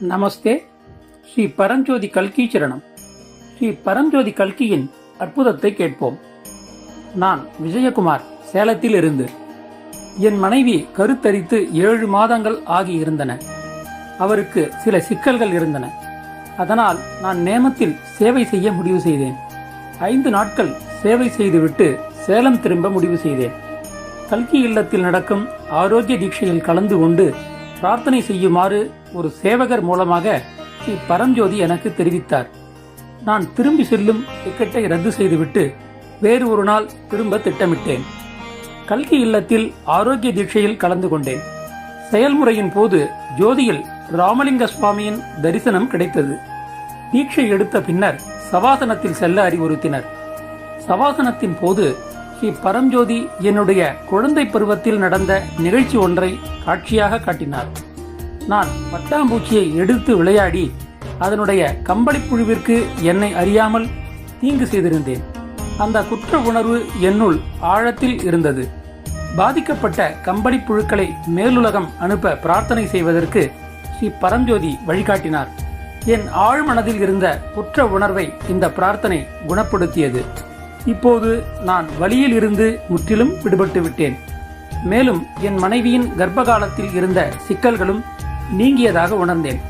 நமஸ்தே. ஸ்ரீ பரஞ்சோதி கல்கி சரணம். ஸ்ரீ பரஞ்சோதி கல்கியின் அற்புதத்தை கேட்போம். நான் விஜயகுமார் சேலத்தில் இருந்து. என் மனைவி கருத்தரித்து ஏழு மாதங்கள் ஆகியிருந்தன அவருக்கு சில சிக்கல்கள் இருந்தன. அதனால் நான் நேமத்தில் சேவை செய்ய முடிவு செய்தேன். ஐந்து நாட்கள் சேவை செய்துவிட்டு சேலம் திரும்ப முடிவு செய்தேன். கல்கி இல்லத்தில் நடக்கும் ஆரோக்கிய தீட்சையில் கலந்து கொண்டு பிரார்த்தனை செய்யுமாறு ஒரு சேவகர் மூலமாக ஸ்ரீ பரஞ்சோதி எனக்கு தெரிவித்தார். நான் திரும்பி செல்லும் டிக்கெட்டை ரத்து செய்துவிட்டு வேறு ஒரு நாள் திரும்ப திட்டமிட்டேன். கல்கி இல்லத்தில் ஆரோக்கிய தீட்சையில் கலந்து கொண்டேன். செயல்முறையின் போது ஜோதியில் ராமலிங்க சுவாமியின் தரிசனம் கிடைத்தது. தீட்சை எடுத்த பின்னர் சவாசனத்தில் செல்ல அறிவுறுத்தினர். சவாசனத்தின் போது ஸ்ரீ பரஞ்சோதி என்னுடைய குழந்தை பருவத்தில் நடந்த நிகழ்ச்சி ஒன்றை காட்சியாக காட்டினார். நான் பட்டாம்பூச்சியை எடுத்து விளையாடி அதனுடைய கம்பளிப்புழுவிற்கு என்னை அறியாமல் தீங்கு செய்திருந்தேன். அந்த குற்ற உணர்வு என்னுள் ஆழத்தில் இருந்தது. பாதிக்கப்பட்ட கம்பளி புழுக்களை மேலுலகம் அனுப்ப பிரார்த்தனை செய்வதற்கு ஸ்ரீ பரஞ்சோதி வழிகாட்டினார். என் ஆழ்மனதில் இருந்த குற்ற உணர்வை இந்த பிரார்த்தனை குணப்படுத்தியது. இப்போது நான் வழியில் இருந்து முற்றிலும் விடுபட்டு விட்டேன். மேலும் என் மனைவியின் கர்ப்பகாலத்தில் இருந்த சிக்கல்களும் நீங்கியதாக உணர்ந்தேன்.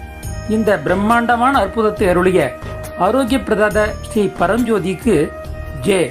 இந்த பிரம்மாண்டமான அற்புதத்தை அருளிய ஆரோக்கிய பிரதாத ஸ்ரீ பரஞ்சோதிக்கு ஜே.